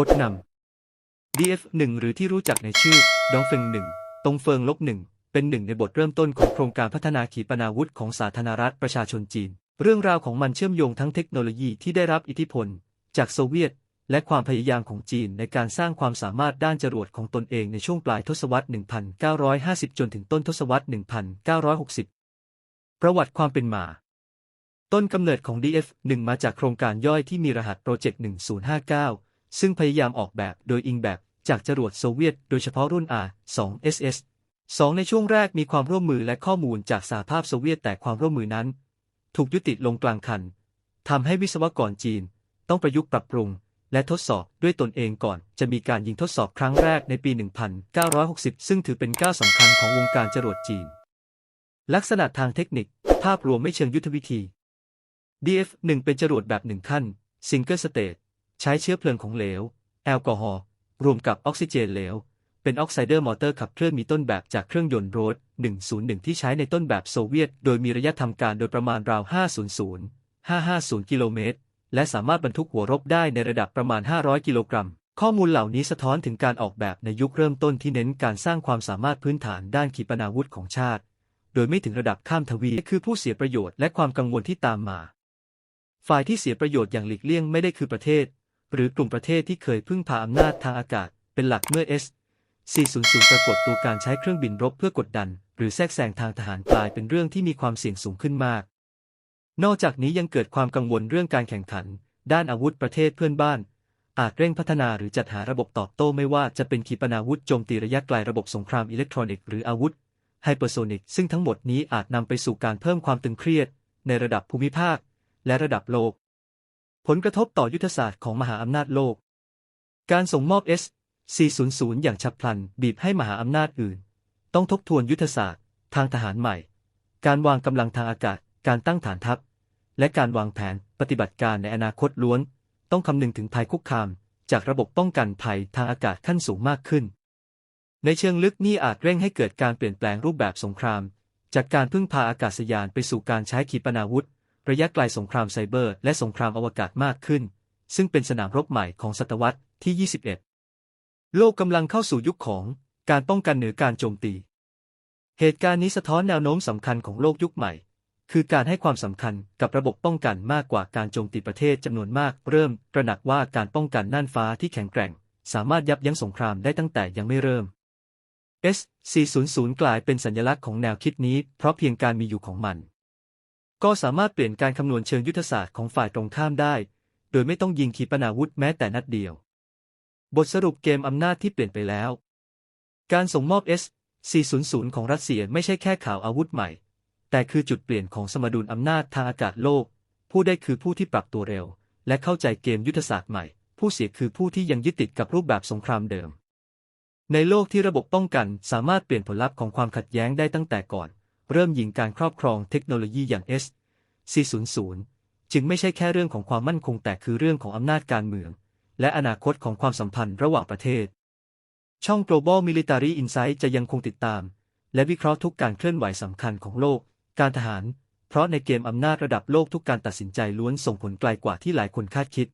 บทนำ DF1 หรือที่รู้จักในชื่อ ดองเฟิงหนึ่งตงเฟิงลบหนึ่งเป็นหนึ่งในบทเริ่มต้นของโครงการพัฒนาขีปนาวุธของสาธารณรัฐประชาชนจีน เรื่องราวของมันเชื่อมโยงทั้งเทคโนโลยีที่ได้รับอิทธิพล จากโซเวียต และความพยายามของจีนในการสร้างความสามารถด้านจรวดของตนเองในช่วงปลายทศวรรษ 1950 จนถึงต้นทศวรรษ 1960 ประวัติความเป็นมาต้นกำเนิดของ DF1 มาจากโครงการย่อยที่มีรหัสโปรเจกต์1059 ซึ่งพยายามออกแบบโดยอิงแบบจากจรวดโซเวียต โดยเฉพาะรุ่น R-2SS 2 ในช่วงแรกมีความร่วมมือและข้อมูลจากสหภาพโซเวียตแต่ความร่วมมือนั้น ถูกยุติลงกลางคันทำให้วิศวกรจีน ต้องประยุกต์ปรับปรุง และทดสอบด้วยตนเองก่อน จะมีการยิงทดสอบครั้งแรกในปี 1960 ซึ่งถือเป็นก้าวสำคัญของวงการจรวดจีน ลักษณะทางเทคนิค ภาพรวมไม่เชิงยุทธวิธี DF1 เป็นจรวดแบบหนึ่งขั้น Single Stage ใช้เชื้อเพลิงของเหลว แอลกอฮอล์รวมกับออกซิเจนเหลว เป็นออกไซเดอร์มอเตอร์ขับเคลื่อนมีต้นแบบจากเครื่องยนต์โรด101 ที่ใช้ในต้นแบบโซเวียต โดยมีระยะทำการโดยประมาณราว 500 550 กิโลเมตร และสามารถบรรทุกหัวรบได้ในระดับประมาณ 500 กิโลกรัม ข้อมูลเหล่านี้สะท้อนถึงการออกแบบในยุคเริ่มต้นที่เน้นการสร้างความสามารถพื้นฐานด้านขีปนาวุธของชาติ โดยไม่ถึงระดับข้ามทวีคือผู้เสียประโยชน์และความกังวลที่ตามมา ฝ่ายที่เสียประโยชน์อย่างหลีกเลี่ยงไม่ได้คือประเทศ หรือกลุ่มประเทศที่เคยพึ่งพาอำนาจทางอากาศ เป็นหลักเมื่อ S 400 ปรากฏตัวการใช้เครื่องบินรบเพื่อกดดัน หรือแทรกแซงทางทหารกลายเป็นเรื่องที่มีความเสี่ยงสูงขึ้นมาก นอกจากนี้ยังเกิดความกังวลเรื่องการแข่งขัน ด้านอาวุธประเทศเพื่อนบ้าน อาจเร่งพัฒนาหรือจัดหาระบบตอบโต้ไม่ว่าจะเป็นขีปนาวุธโจมตีระยะไกลระบบสงครามอิเล็กทรอนิกส์หรืออาวุธไฮเปอร์โซนิกซึ่งทั้งหมดนี้อาจนำไปสู่การเพิ่มความตึงเครียด ในระดับภูมิภาค และระดับโลก ผลกระทบต่อยุทธศาสตร์ของมหาอำนาจโลก การส่งมอบ S 400 อย่างฉับพลันบีบให้มหาอำนาจอื่น ต้องทบทวนยุทธศาสตร์ ทางทหารใหม่ การวางกำลังทางอากาศ การตั้งฐานทัพ และการวางแผนปฏิบัติการในอนาคตล้วน ต้องคำนึงถึงภัยคุกคาม จากระบบป้องกันภัยทางอากาศขั้นสูงมากขึ้น ในเชิงลึกนี่อาจเร่งให้เกิดการเปลี่ยนแปลงรูปแบบสงคราม จากการพึ่งพาอากาศยานไปสู่การใช้ขีปนาวุธ ระยะไกลสงครามไซเบอร์ และสงครามอวกาศมากขึ้น ซึ่งเป็นสนามรบใหม่ของศตวรรษที่ 21 โลกกำลังเข้าสู่ยุคของการป้องกันเหนือการโจมตี เหตุการณ์นี้สะท้อนแนวโน้มสำคัญของโลกยุคใหม่ คือการให้ความสำคัญกับระบบป้องกันมากกว่าการโจมตีประเทศจำนวนมาก เริ่มตระหนักว่าการป้องกันน่านฟ้าที่แข็งแกร่ง สามารถยับยั้งสงครามได้ตั้งแต่ยังไม่เริ่ม S400 กลายเป็นสัญลักษณ์ของแนวคิดนี้ เพราะเพียงการมีอยู่ของมัน ก็สามารถเปลี่ยนการคำนวณเชิงยุทธศาสตร์ของฝ่ายตรงข้ามได้ โดยไม่ต้องยิงขีปนาวุธแม้แต่นัดเดียว บทสรุปเกมอำนาจที่เปลี่ยนไปแล้ว การส่งมอบ S400 ของรัสเซียไม่ใช่แค่ข่าวอาวุธใหม่ แต่คือจุดเปลี่ยนของสมดุลอำนาจทางอากาศโลก ผู้ได้คือผู้ที่ปรับตัวเร็ว และเข้าใจเกมยุทธศาสตร์ใหม่ ผู้เสียคือผู้ที่ยังยึดติดกับรูปแบบสงครามเดิม ในโลกที่ระบบป้องกันสามารถเปลี่ยนผลลัพธ์ของความขัดแย้งได้ตั้งแต่ก่อน เริ่มยิงการครอบครองเทคโนโลยีอย่าง S 400 จึงไม่ใช่แค่เรื่องของความมั่นคงแต่คือเรื่องของอำนาจการเมือง และอนาคตของความสัมพันธ์ระหว่างประเทศ ช่อง Global Military Insight จะยังคงติดตาม และวิเคราะห์ทุกการเคลื่อนไหวสำคัญของโลก การทหาร เพราะในเกมอำนาจระดับโลกทุกการตัดสินใจล้วนส่งผลไกลกว่าที่หลายคนคาดคิด